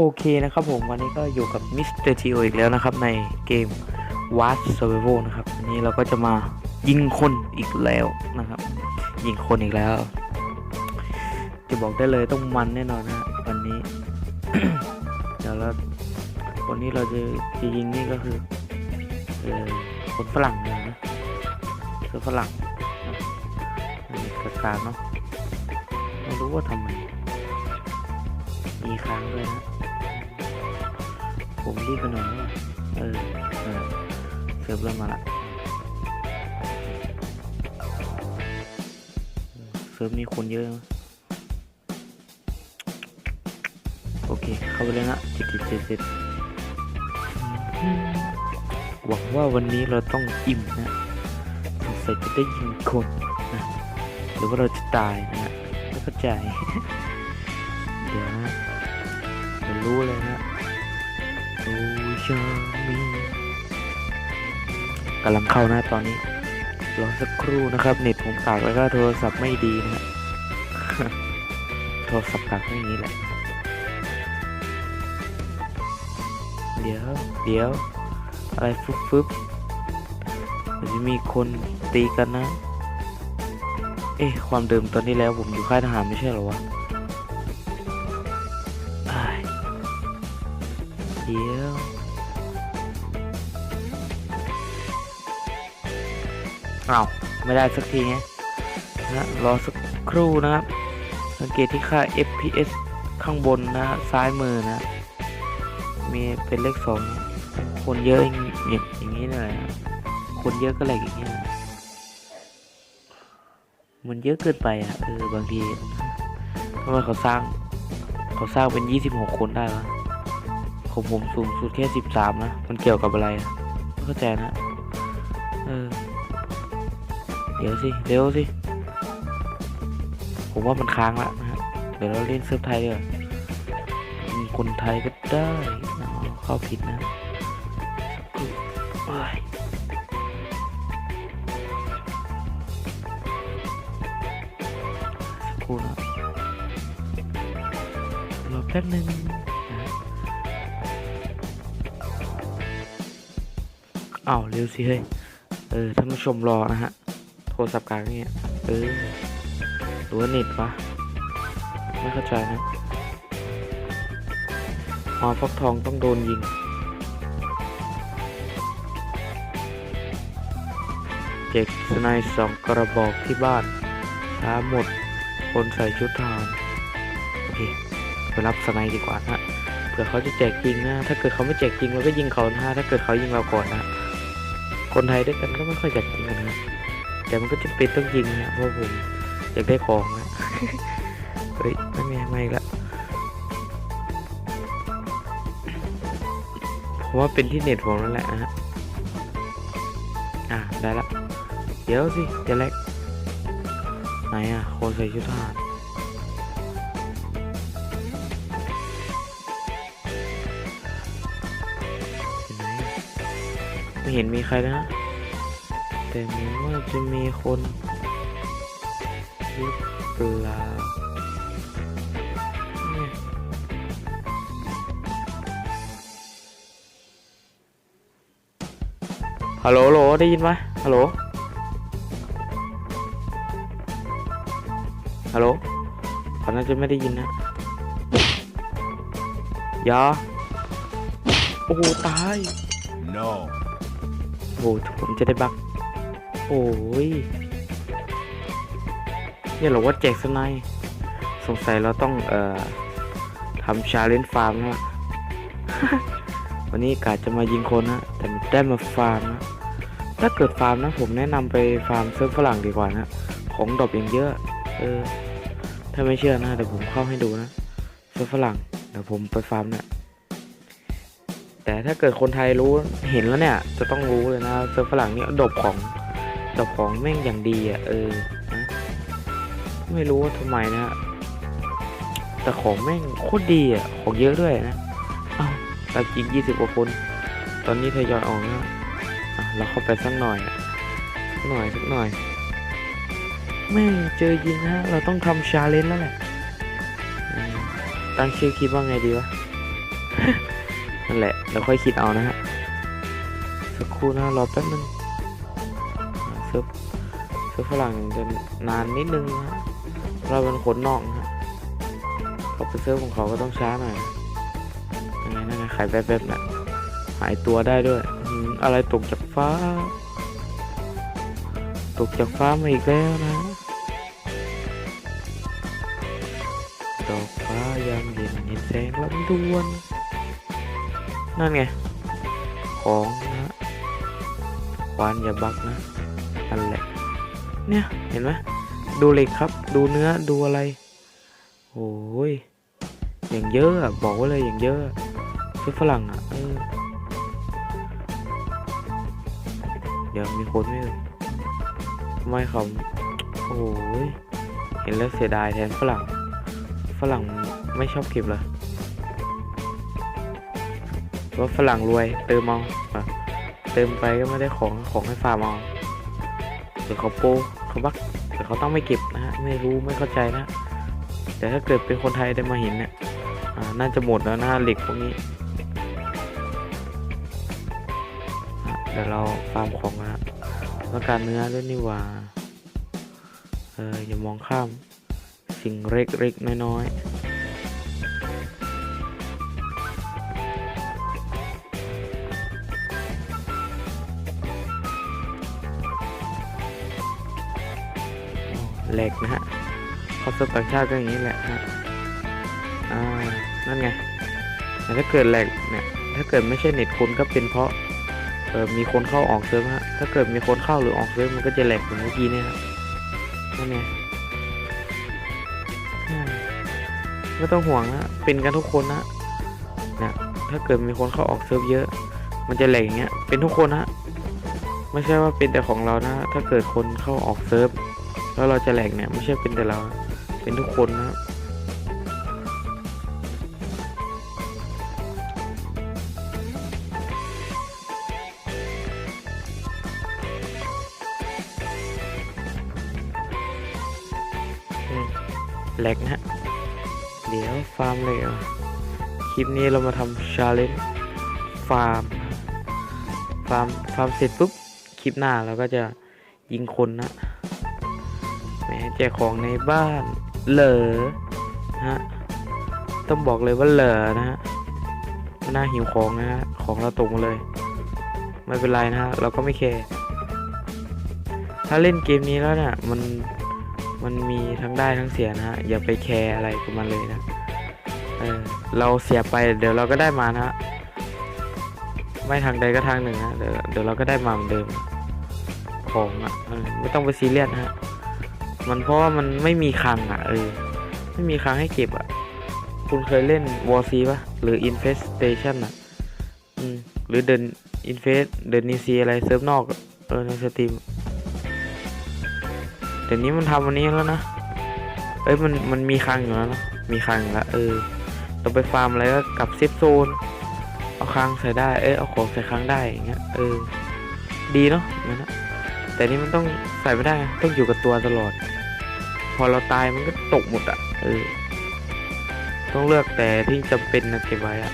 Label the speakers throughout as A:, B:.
A: โอเคนะครับผมวันนี้ก็อยู่กับมิสเตอร์ทีโออีกแล้วนะครับ ในเกม w a r Survival นะครับวันนี้เราก็จะมายิงคนอีกแล้วนะครับ ยิงคนอีกแล้ว จะบอกได้เลยต้องมันแน่นอนนะวันนี้เดี๋ยวเราวันนี้เราจะจะยิงนี่ก็คือเออคนฝรั่งนะคือฝรั่งนะอันนี้กางๆเนาะไม่รู้ว่าทำไมมีค้างด้วยนะ ผมรีบไปหน่อยนะเออเซิร์ฟเริ่มมาละเซิร์ฟมีคนเยอะโอเค เข้าไปเลยนะจิตจิตจิตจิตหวังว่าวันนี้เราต้องอิ่มนะสงสัยจะได้ยิงคนนะหรือว่าเราจะตายนะฮะไม่เข้าใจ เดี๋ยวนะเดี๋ยวรู้เลยนะ กำลังเข้านะตอนนี้ รอสักครู่นะครับ เน็ตผมกากแล้วก็โทรศัพท์ไม่ดีนะ โทรศัพท์กากไม่นี้แหละ เดี๋ยว เดี๋ยว อะไรฟึบฟึบจะมีคนตีกันนะ เอ๊ะ ความเดิมตอนนี้แล้วผมอยู่ค่ายทหารไม่ใช่เหรอวะ เดี๋ยวเอาไม่ได้สักทีไงนะรอสักครู่นะครับ สังเกตที่ค่า FPS ข้างบนนะซ้ายมือนะ มีเป็นเลขสองคนเยอะอย่างอย่างอย่างนี้เลยนะคนเยอะก็แหลกอย่างนี้นะมันเยอะเกินไปอะเออบางทีทำไมเขาสร้าง เขาสร้างเป็นยี่สิบหกคนได้วะ ของผมสูงสุดแค่สิบสามนะ มันเกี่ยวกับอะไรอะไม่เข้าใจนะเออเดี๋ยวสิเร็วสิ ผมว่ามันค้างละนะฮะเดี๋ยวเราเล่นเซิร์ฟไทยดีกว่ามีคนไทยก็ได้เข้าผิดนะโอ้ยสักครู่นะรอแป๊บนึง อ้าวเร็วสิเฮ้ย เออท่านผู้ชมรอนะฮะ โทรศัพท์กลางเนี่ย เออหรือว่าเน็ตวะ ไม่เข้าใจนะหอฟักทองต้องโดนยิง เจ็กสไนด์สองกระบอกที่บ้านช้าหมด คนใส่ชุดทหารโอเค ไปรับสไนด์ดีกว่านะฮะเผื่อเขาจะแจกจริงนะ ถ้าเกิดเขาไม่แจกจริงเราก็ยิงเขานะถ้าเกิดเขายิงเราก่อนนะ คนไทยด้วยกันก็ไม่ค่อยแจกจริงกันนะแต่มันก็จะเป็นต้องยิงนะเพราะผมอยากได้ของนะเฮ้ยไม่ไม่ไม่อีกละผมว่าเป็นที่เน็ตผมนั่นแหละนะฮะอะได้ละเดี๋ยวสิจะแลกไหนอะคนใส่ชุดทหาร ไม่เห็นมีใครนะ แต่เหมือนว่าจะมีคนหรือเปล่าฮัลโหลฮัลโหลได้ยินไหมฮัลโหล ฮัลโหลเขาน่าจะไม่ได้ยินนะอยาโอ้โหตาย โอ้โหผมจะได้บักโอ้ยเนี่ยเหราว่าแจกสไนด์สงสัยเราต้องเอ่อทำชาเลนจ์ฟาร์มนะวันนี้กาจะมายิงคนนะแต่ได้มาฟาร์มนะถ้าเกิดฟาร์มนะผมแนะนำไปฟาร์มเซิร์ฟฝรั่งดีกว่านะของดรอปอย่างเยอะ เออ ถ้าไม่เชื่อนะเดี๋ยวผมเข้าให้ดูนะเซิร์ฟฝรั่งเดี๋ยวผมไปฟาร์มเนี่ย แต่ถ้าเกิดคนไทยรู้เห็นแล้วเนี่ย จะต้องรู้เลยนะเซิร์ฟฝรั่งนี่ดบของดบของแม่งอย่างดีอะเออนะไม่รู้ว่าทำไมนะแต่ของแม่งโคตรดีอะของเยอะด้วยนะอ้าวเราจิงยี่สิบกว่าคน ตอนนี้ทยอยออกนะเราเข้าไปสักหน่อยสักหน่อยสักหน่อยแม่งเจอยิงนะเราต้องทำชาเลนจ์แล้วแหละตั้งชื่อคลิปว่าไงดีวะ นั่นแหละเราค่อยคิดเอานะฮะสักครู่นะรอแป๊บนึงเซิร์ฟเซิร์ฟฝรั่งจะนานนิดนึงนะฮะเราเป็นคนนอกนะฮะเขาไปเซิร์ฟของเขาก็ต้องช้าหน่อยยังไงนั่นไงขายแป๊บๆนะหายตัวได้ด้วยอืมอะไรตกจากฟ้า ตกจากฟ้ามาอีกแล้วนะดอกฟ้ายามเย็นเห็นแสงลำดวน นั่นไง ของนะควานอย่าบักนะนั่นแหละ เนี่ย เห็นไหมดูเหล็กครับ ดูเนื้อ ดูอะไร โอ้ย อย่างเยอะอะบอกไว่าเลยอย่างเยอะซื้อฝรั่งอะ เออ เดี๋ยวมีคนไมเอ่ยไม่เขาโอ้ย เห็นแล้วเสียดายแทนฝรั่ง ฝรั่งไม่ชอบเก็บเหรอห รือว่าฝรั่งรวย เติมเอาเติมไปก็ไม่ได้ของของให้ฟาร์มเอาหรือเขาโปเขาบักแต่เขาต้องไม่เก็บนะฮะไม่รู้ไม่เข้าใจนะ แต่ถ้าเกิดเป็นคนไทยได้มาเห็นเนี่ยน่าจะหมดแล้วนะเหล็กพวกนี้เดี๋ยวเราฟาร์มของนะฮะต้องการเนื้อด้วยนี่ว่าเอออย่ามองข้ามสิ่งเล็กๆน้อยๆ แหลกนะฮะเขาสต่างชาติก็อย่างนี้แหละฮะอ่านั่นไงแต่ถ้าเกิดแหลกเนี่ยถ้าเกิดไม่ใช่เน็ตคุณก็เป็นเพราะเออมีคนเข้าออกเซิร์ฟฮะถ้าเกิดมีคนเข้าหรือออกเซิร์ฟมันก็จะแหลกเหมือนเมื่อกี้เนี่ยฮะนั่นไงไม่ต้องห่วงนะเป็นกันทุกคนนะนะถ้าเกิดมีคนเข้าออกเซิร์ฟเยอะ มันจะแหลกอย่างเงี้ยเป็นทุกคนนะไม่ใช่ว่าเป็นแต่ของเรานะ ถ้าเกิดคนเข้าออกเซิร์ฟ แล้วเราจะแหลกเนี่ยไม่ใช่เป็นแต่เรา เป็นทุกคนนะอืมแหลกนะฮะเดี๋ยวฟาร์มเลยอะคลิปนี้เรามาทำชาเลนจ์ฟาร์ม ฟาร์ม ฟาร์มเสร็จปุ๊บ คลิปหน้าเราก็จะยิงคนนะ แจกของในบ้าน เหลอฮะ ต้องบอกเลยว่าเหลอนะฮะไม่น่าหิวของนะฮะ ของเราตกมาเลย ไม่เป็นไรนะฮะ เราก็ไม่แคร์ถ้าเล่นเกมนี้แล้วเนี่ยมันมันมีทั้งได้ทั้งเสียนะฮะ อย่าไปแคร์อะไรกับมันเลยนะเออเราเสียไปเดี๋ยวเราก็ได้มานะฮะไม่ทางใดก็ทางหนึ่งนะเดี๋ยวเดี๋ยวเราก็ได้มาเหมือนเดิมของอะไม่ต้องไปซีเรียสนะฮะ มันเพราะว่ามันไม่มีคลังอะเออไม่มีคลังให้เก็บอะ คุณเคยเล่น War C ปะหรือ Infestation อะอืมหรือ The Infest The n i c อะไรเซิร์ฟนอกเออในสตรีมเดี๋ยวนี้มันทำวันนี้แล้วนะเอ้ยมันมันมีคลังอยู่แล้วนะมีคลังแล้วเออต้องไปฟาร์มอะไรก็กลับเซฟโซนเอาคลังใส่ได้เอ้ยเอาของใส่คลังได้อย่างเงี้ยเออดีเนาะอย่างนั้นนะแต่นี่มันต้องใส่ไม่ได้ต้องอยู่กับตัวตลอด พอเราตายมันก็ตกหมดอะ เออ ต้องเลือกแต่ที่จำเป็นนะเก็บไว้อะ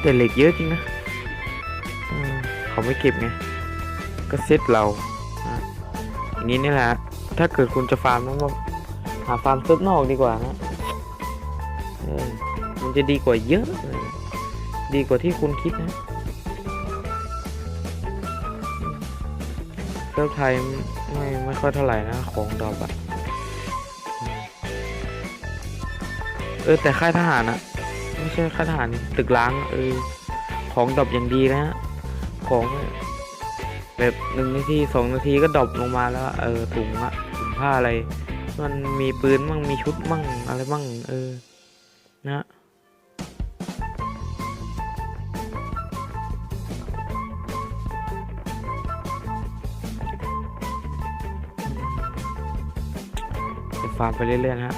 A: แต่เหล็กเยอะจริงนะเขาไม่เก็บไง ก็เซตเราอย่างนี้นี่แหละ ถ้าเกิดคุณจะฟาร์มต้องว่าหาฟาร์มเซิร์ฟนอกดีกว่านะมันจะดีกว่าเยอะ ดีกว่าที่คุณคิดนะเซิร์ฟไทย ไม่ไม่ค่อยเท่าไหร่นะของดอกอะเออแต่ค่ายทหารอะไม่ใช่ค่ายทหารตึกล้างเออของดอปอย่างดีนะฮะของแบบหนึ่งนาทีสองนาทีก็ดอปลงมาแล้วเออถุงอะถุงผ้าอะไร มันมีปืนมั่งมีชุดมั่งอะไรมั่ง เออ นะ ฟาร์มไปเรื่อยๆนะฮะ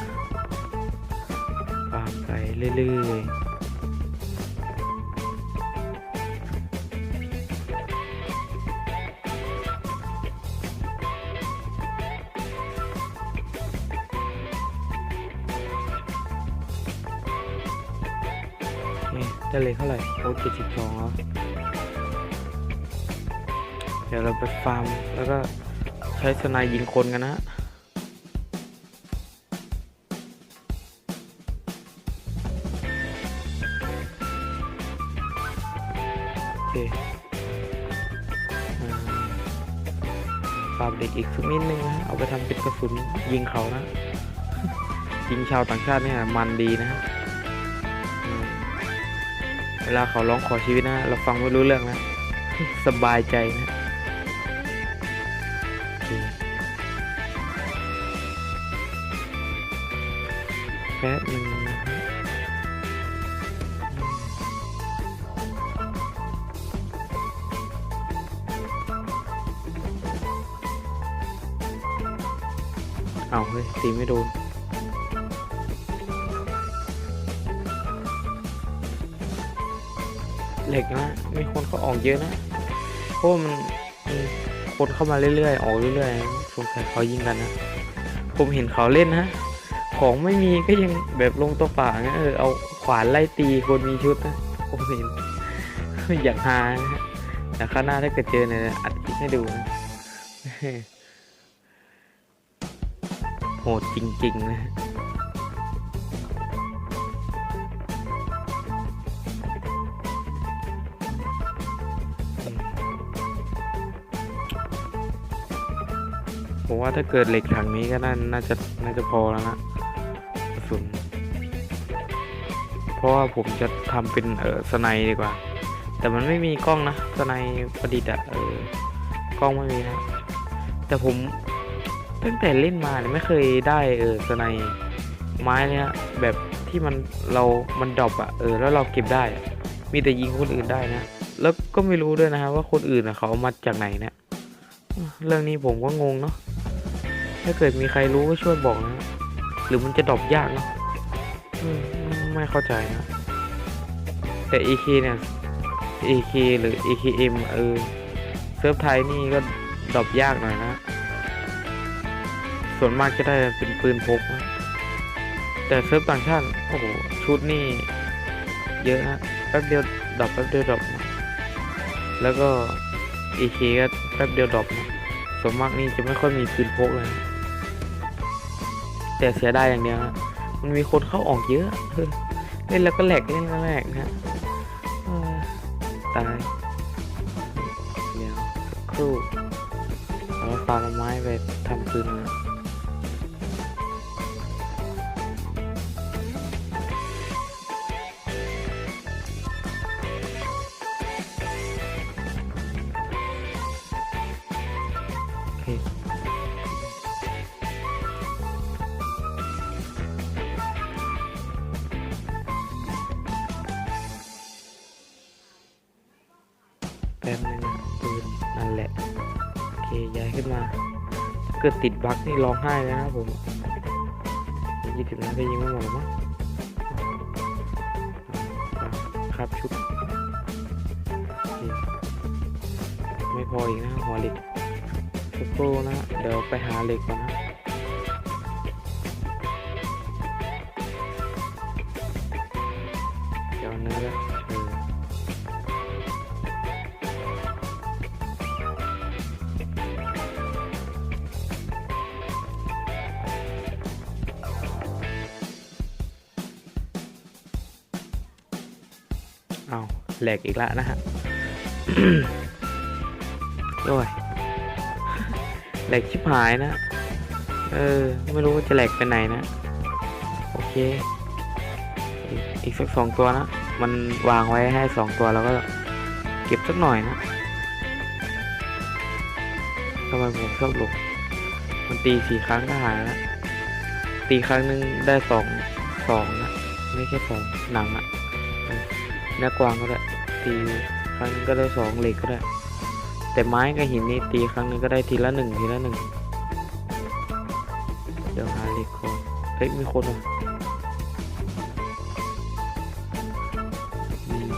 A: ฟาร์มไปเรื่อยๆได้เลยเท่าไหร่โอ้เจ็ดสิบสองเหรอเดี๋ยวเราไปฟาร์ม แล้วก็ใช้สไนด์ยิงคนกันนะ สักนิดนึงนะเอาไปทำเป็นกระสุนยิงเขานะยิงชาวต่างชาติเนี่ยมันดีนะเวลาเขาร้องขอชีวิตนะเราฟังไม่รู้เรื่องนะสบายใจนะโอเคแป๊บหนึ่ง เอาเฮ้ยตีไม่โดนเหล็กนะมีคนเขาออกเยอะนะเพราะมันมคนเข้ามาเรื่อยๆ ออกเรื่อยๆสงสัยเขายิงกันนะ ผมเห็นเขาเล่นนะ ของไม่มีก็ยังแบบลงตัวป่าเงี้ยเออเอาขวานไล่ตีคนมีชุดนะผมเห็นอยางฮานะแต่ข้างหน้าถ้าเกิดเจอเนี่ยอัดคลิปให้ดูนะ หดจริงๆนะฮะผมว่าถ้าเกิดเหล็กถังนี้ก็น่าน่าจะน่าจะพอแล้วนะกระสุนเพราะว่าผมจะทำเป็นเออสไนดีกว่า แต่มันไม่มีกล้องนะสไนประดิษฐ์อะเออกล้องไม่มีนะแต่ผม ตั้งแต่เล่นมาเนี่ยไม่เคยได้เออสไนไม้เนี่ยแบบที่มันเรา มันดรอปอะเออแล้วเราเก็บได้ มีแต่ยิงคนอื่นได้นะ แล้วก็ไม่รู้ด้วยนะฮะว่าคนอื่นอะเขาเอามาจากไหนเนี่ยเรื่องนี้ผมก็งงเนาะ ถ้าเกิดมีใครรู้ก็ช่วยบอกนะ หรือมันจะดรอปยากเนาะไม่เข้าใจนะ แต่ AK เนี่ย AK หรือ AKM เออ เซิร์ฟไทยนี่ก็ดรอปยากหน่อยนะ ส่วนมากจะได้เป็นปืนพกนะแต่เซิร์ฟต่างชาติโอ้โหชุดนี่เยอะนะแป๊บเดียวดรอปแป๊บเดียวดรอปนะแล้วก็ AK ก็แป๊บเดียวดรอปนะส่วนมากนี่จะไม่ค่อยมีปืนพกเลยนะแต่เสียดายอย่างเดียวนะมันมีคนเข้าออกเยอะเล่นแล้วก็แหลกเล่นแล้วแหลกนะฮะตายเดี๋ยวครู่เอาฟางไม้ไปทำปืนนะ ป๊บนึงนะปืนนั่นแหละ โอเคย้ายขึ้นมา ถ้าเกิดติดบั๊กนี่ร้องไห้เลยนะผมยี่สิบนาทียิงไม่หมดหรอมั้งอะครับชุด ไม่พออีกนะหัวเหล็กสักครู่นะ เดี๋ยวไปหาเหล็กก่อนนะ แหลกอีกแล้วนะฮะโอ้ยแหลกชิบหายนะ เออ ไม่รู้ว่าจะแหลกไปไหนนะ โอเค อีกสักสองตัวนะ มันวางไว้ให้สองตัวแล้วก็เก็บสักหน่อยนะทำไมผมชอบหลงมันตีสี่ครั้งก็หายแล้วตีครั้งหนึ่งได้สองสองนะ ไม่ใช่สองหนังอะเนื้อกวางก็ได้ ตีครั้งนึงก็ได้สองเหล็กก็ได้ แต่ไม้กับหินนี่ตีครั้งนึงก็ได้ทีละหนึ่งทีละหนึ่งเดี๋ยวหาเหล็กก่อนเฮ้ยมีคนว่ะ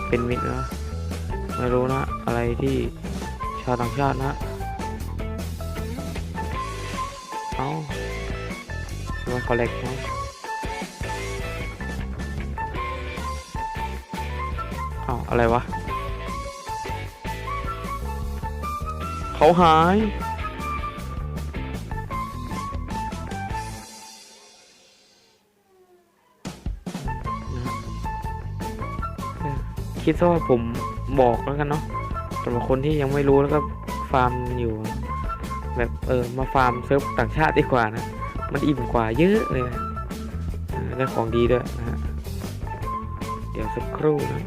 A: เป็นมิตรนะไม่รู้นะ อะไรที่ชาวต่างชาตินะเอ้ามเขาแหลกเนอ้าวอะไรวะ เขาหายนะฮะคิดซะว่าผมบอกแล้วกันเนาะสำหรับคนที่ยังไม่รู้แล้วก็ฟาร์มอยู่ แบบเออมาฟาร์มเซิร์ฟต่างชาติดีกว่านะ มันอิ่มกว่าเยอะเลยนะได้ของดีด้วยนะฮะ เดี๋ยวสักครู่นะ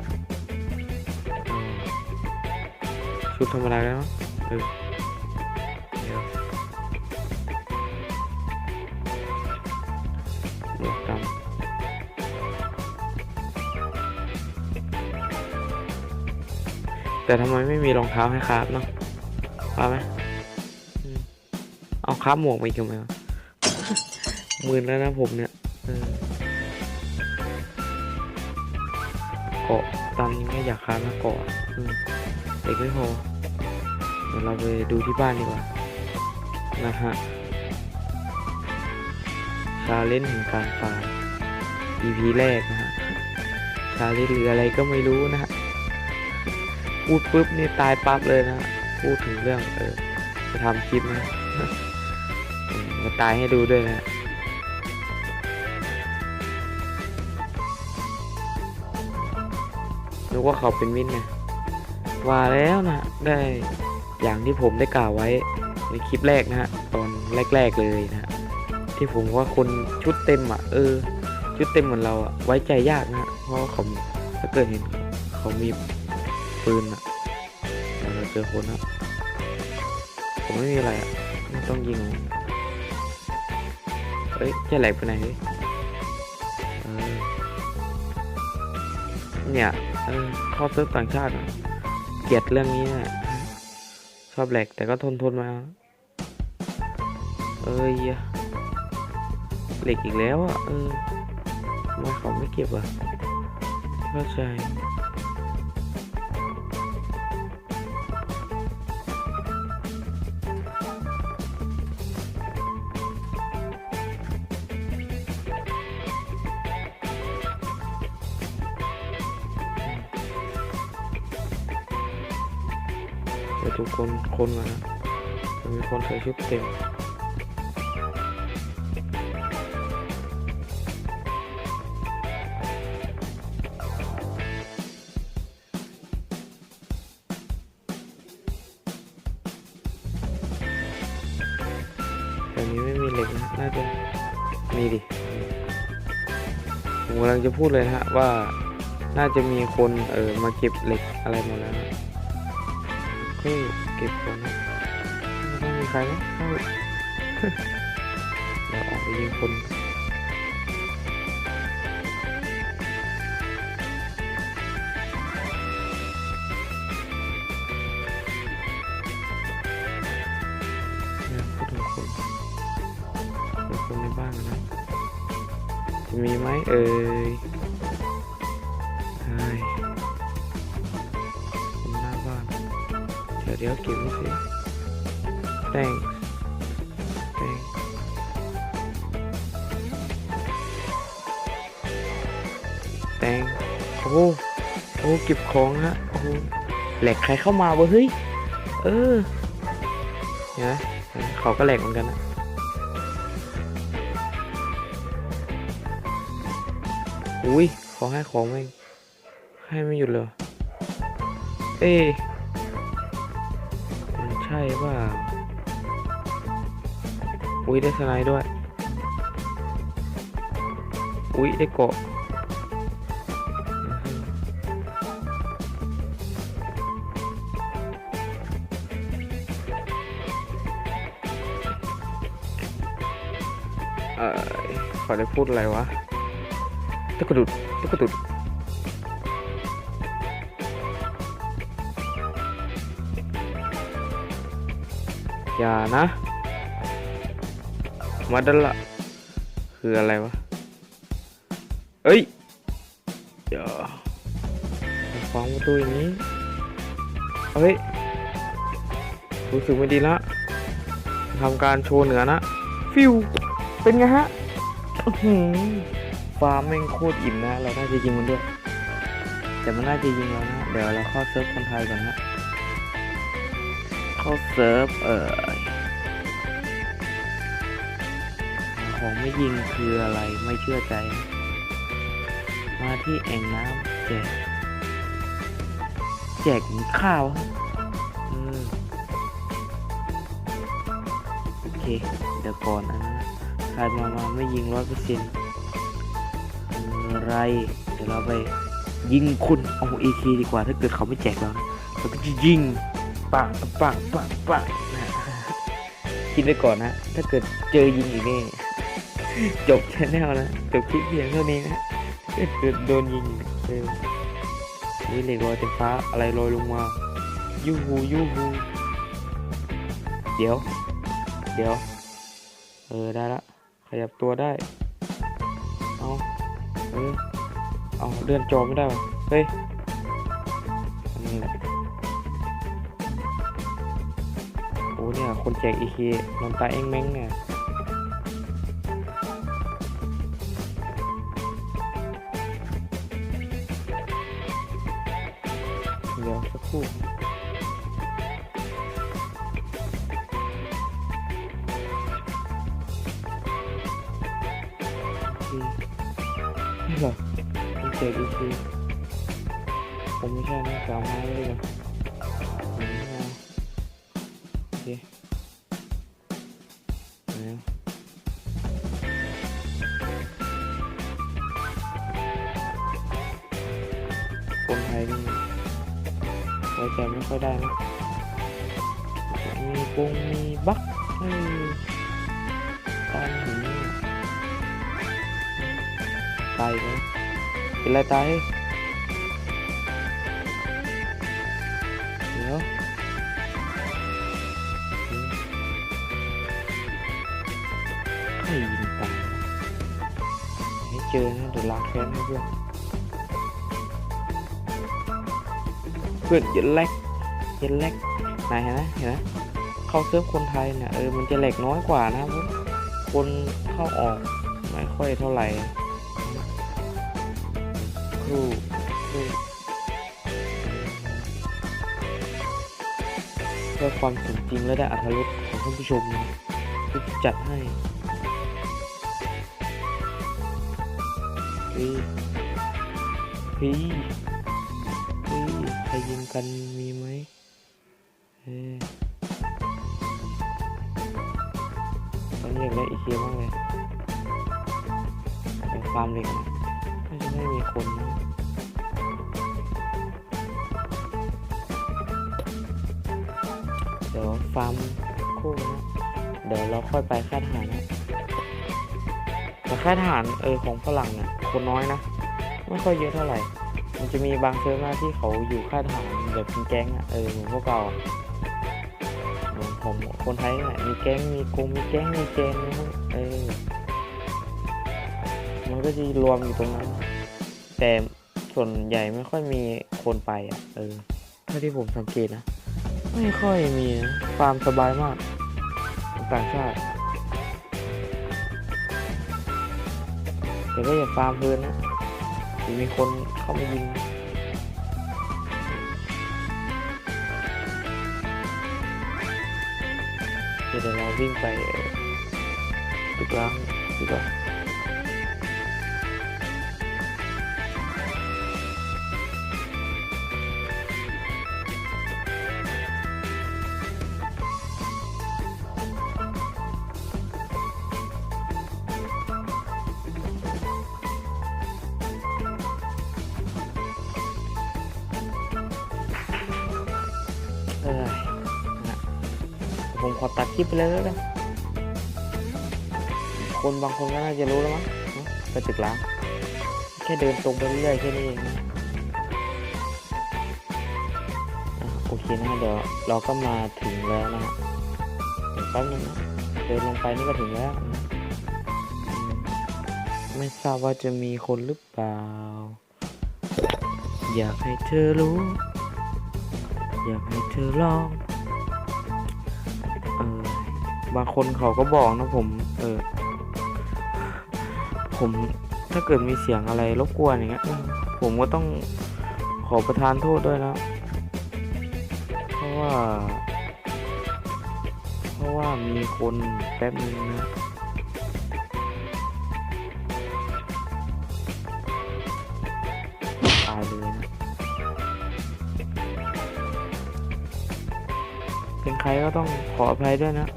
A: ชุดธรรมดาแล้วเนาะ แต่ทำไมไม่มีรองเท้าให้ครับเนาะเอาไหมเอาครับหมวกมาอีกทำไมวะมื่นแล้วนะผมเนี่ยเกาะตามนี้ก็อยากค้ามาเกาะเด็กไม่พอเดี๋ยวเราไปดูที่บ้านดีกว่า นะฮะชาเลนจ์แห่งการฟาร์ม EP แรกนะฮะชาเลนจ์หรืออะไรก็ไม่รู้นะฮะ พูดปุ๊บนี่ตายปั๊บเลยนะพูดถึงเรื่องเออจะทำคลิปนะมาตายให้ดูด้วยนะนึกว่าเขาเป็นมิตรไงว่าแล้วนะได้อย่างที่ผมได้กล่าวไว้ในคลิปแรกนะฮะตอนแรก ๆเลยนะที่ผมว่าคนชุดเต็มอะเออ ชุดเต็มเหมือนเราอะไว้ใจยากนะเพราะเขาถ้าเกิดเห็นเขามี ปืนอะเราเจอคนอะผมไม่มีอะไรอะไม่ต้องยิงเอ้ยจะแหลกไปไหนเฮ้ยเนี่ยเออชอบเซิร์ฟต่างชาติเกลียดเรื่องนี้นะชอบแหลกแต่ก็ทนทนมา เอ้ยเหล็กอีกแล้วอะเออทำไมเขาไม่เก็บอะเข้าใจ คนคนมานะจะมีคนใส่ชุดเต็มแต่นี้ไม่มีเหล็กนะน่าจะมีดิผมกำลังจะพูดเลยฮะว่าน่าจะมีคนเออมาเก็บเหล็กอะไรหมดแล้วนะเฮ้ยเก็บคนนะไม่มีใครนะเข้าเดี๋ยวออกไปยิงคน อ้โอ้โหเก็บของฮะโอ้โหแหลกใครเข้ามาวะเฮ้ยเออเห็นไหมเขาก็แหลกเหมือนกันนะอุ้ยขอให้ของแม่งให้ไม่หยุดเลยเอ๊มันใช่ป่าอุ้ยได้สไลด์ด้วยอุ้ยได้เกาะ ขอได้พูดอะไรวะตะกระดุดตะกระดุดอย่านะ มาดันละ คืออะไรวะ เอ้ยอย่าฟังประตูอย่างนี้ เฮ้ย รู้สึกไม่ดีละทำการโชว์เหนือนะ ฟิว เป็นไงฮะ ฟาร์มแม่งโคตรอิ่มนะ เราน่าจะยิงมันด้วย แต่มันน่าจะยิงแล้วนะ เดี๋ยวเราเข้าเซิร์ฟคนไทยก่อนนะเข้าเซิร์ฟเออของไม่ยิงคืออะไรไม่เชื่อใจ มาที่แอ่งน้ำแจกแจกข้าวครับเออโอเค เดี๋ยวก่อนนะใครมามาไม่ยิงร้อยเปอร์เซ็นต์อะไร เดี๋ยวเราไปยิงคุณเอาเอคดีกว่าถ้าเกิดเขาไม่แจกเราเราก็จะยิงปังปังปังปังคิดไว้ก่อนนะ ถ้าเกิดเจอยิงอีกนี่จบชแนลนะจบคลิปเพียงเท่านี้นะถ้าเกิดโดนยิงเออนี่เหล็กลอยเต็มฟ้าอะไรลอยลงมายูฮูยูฮูเดี๋ยว เดี๋ยว เออ ได้ละ ขยับตัวได้ เอาเออเอาเลื่อนจอไม่ได้วะเฮ้ยอันนี้แหละโอ้เนี่ย คนแจกอีคีนอนตาเอ็งแม่งเนี่ย เจออีกทีผมไม่ใช่นะสาวไม้เลยเหรอผมไม่เอาโอเคแล้วคนไทยนี่ไว้ใจไม่ค่อยได้นะมีปุงมีบัก เป็นไรตายเดี๋ยวใครยิงตายให้เจอนะเดี๋ยวล้างแค้นให้เพื่อนเพื่อนย่าแลกย่าแลกไหนเห็นไหมเห็นไหมเข้าเซิร์ฟคนไทยเนี่ยเออมันจะแหลกน้อยกว่านะเพราะคนเข้าออกไม่ค่อยเท่าไหร่ ครูครูเพื่อความสมจริงและได้อัธรสของท่านผู้ชมที่จัดให้พี่พี่พี่ใครยิงกันมีไหมเอ้ยตอนนี้อยากได้อีกเคียมากเลยเอาฟาร์มเหล็กนะาร์มคู่นะเดี๋ยวเราค่อยไปค่ายทหารนะแต่ค่ายทหารเออของฝรั่งเนี่ยคนน้อยนะ ไม่ค่อยเยอะเท่าไหร่ มันจะมีบางเซิร์ฟนะที่เขาอยู่ค่ายทหารแบบเป็นแก๊งอะเออเหมือนพวกเราเหมือนผมคนไทยเนี่แหละมีแก๊งมีกลุ่มมีแก๊งมีเจนนะเออมันก็จะรวมอยู่ตรงนั้น แต่ส่วนใหญ่ไม่ค่อยมีคนไปอะเออเท่าที่ผมสังเกตนะ ไม่ค่อยมีฟาร์มสบายมาก ต่างชาติแต่ก็อย่าฟาร์มเพลินนะเดี๋ยวมีคนเข้ามายิงเดี๋ยวเราวิ่งไปตึกร้างดีกว่า ขอตัดคลิปไปเลยแล้วกันคนบางคนก็น่าจะรู้แล้วมั้งเนอะไปตึกล้างแค่เดินตรงไปเรื่อยๆแค่นี้เองโอเคนะเดี๋ยวเราก็มาถึงแล้วนะฮะเดี๋ยวแป๊บนึงนะเดินลงไปนี่ก็ถึงแล้วนะไม่ทราบว่าจะมีคนหรือเปล่า อยากให้เธอรู้ อยากให้เธอลอง บางคนเขาก็บอกนะผม เออ ผมถ้าเกิดมีเสียงอะไรรบกวนอย่างเงี้ย ผมก็ต้องขอประทานโทษด้วยนะเพราะว่า เพราะว่ามีคนแป๊บนึงนะตายเลยนะ เป็นใครก็ต้องขออภัยด้วยนะ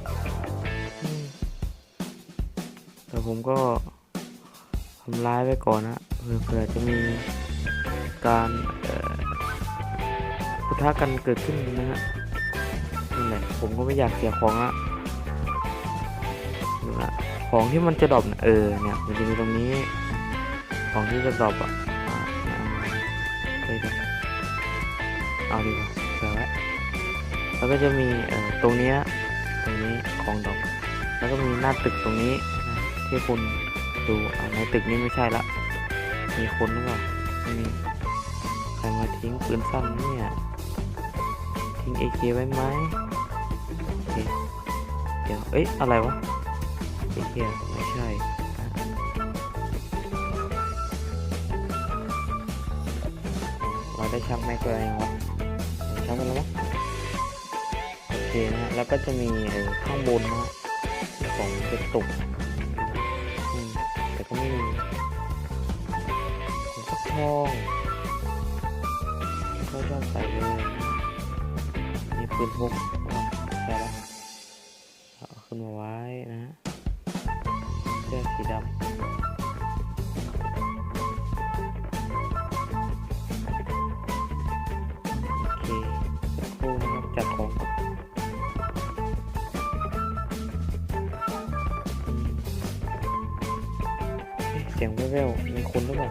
A: ผมก็ทำร้ายไว้ก่อนนะเผื่อจะมีการเอ่อปะทะกันเกิดขึ้นนะฮะนั่นแหละผมก็ไม่อยากเสียของละนั่แหละของที่มันจะดรอปน่ะเออเนี่ยมันจะมีตรงนี้ ของที่จะดรอปอะเอาดูเอาดีกว่าเผื่อไว้แล้วก็จะมีเอ่อตรงเนี้ยตรงนี้ของดอกแล้วก็มีหน้าตึกตรงนี้ ที่คุณดูอ่าในตึกนี้ไม่ใช่ละ มีคนหรือเปล่าไม่มีใครมาทิ้งปืนสั้นเนี่ยทิ้งเอเคไว้ไหมเดี๋ยว เอ้ย อะไรวะเอเคไม่ใช่เราได้ชักแม็กอะไรยังวะชักไปแล้วมั้งโอเคนะฮะแล้วก็จะมีข้างบนนะฮะของจะตก องฟักทองก็ชอบใส่เลยนี่ปืนพกอ่าใช่แล้วเอาขึ้นมาไว้นะเสื้อสีดำโอเคคู่นะครับจัดของเอ๊ะเสียงแว่วๆมีคนหรือเปล่า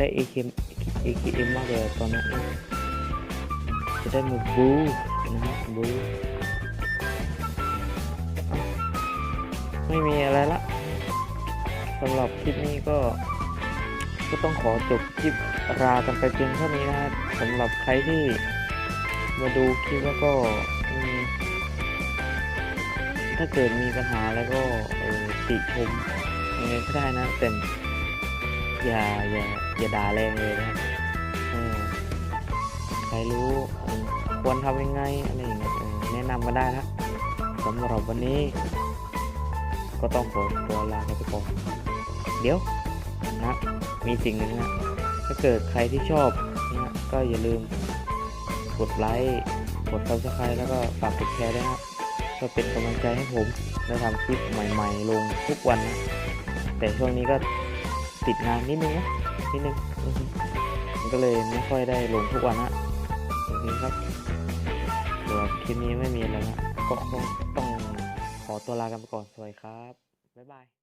A: ได้ AKM AKM มากเลยตอนนี้จะได้มาบูนะฮะบูไม่มีอะไรละสำหรับคลิปนี้ก็ ก็ต้องขอจบคลิปรากันไปเพียงเท่านี้นะสำหรับใครที่มาดูคลิปแล้วก็ถ้าเกิดมีปัญหาแล้วก็ติชมยังไงก็ได้นะแต่อย่าอย่า อย่าด่าแรงเลยนะครับใครรู้ควรทำยังไงอะไรอย่างเงี้ยแนะนำมาได้นะสำหรับวันนี้ ก็ต้องขอตัวลาไปก่อนเดี๋ยวนะมีสิ่งหนึ่งนะถ้าเกิดใครที่ชอบนะก็อย่าลืมกดไลค์กด subscribe แล้วก็ฝากกดแชร์ด้วยนะครับเพื่อเป็นกำลังใจให้ผมได้ทำคลิปใหม่ ๆ ลงทุกวันนะแต่ช่วงนี้ก็ติดงานนิดนึงนะ นิดนึงมันก็เลยไม่ค่อยได้ลงทุกวันนะโอเคครับสำหรับคลิปนี้ไม่มีอะไรนะก็คงต้องขอตัวลากันไปก่อนสวัสดีครับ บ๊ายบาย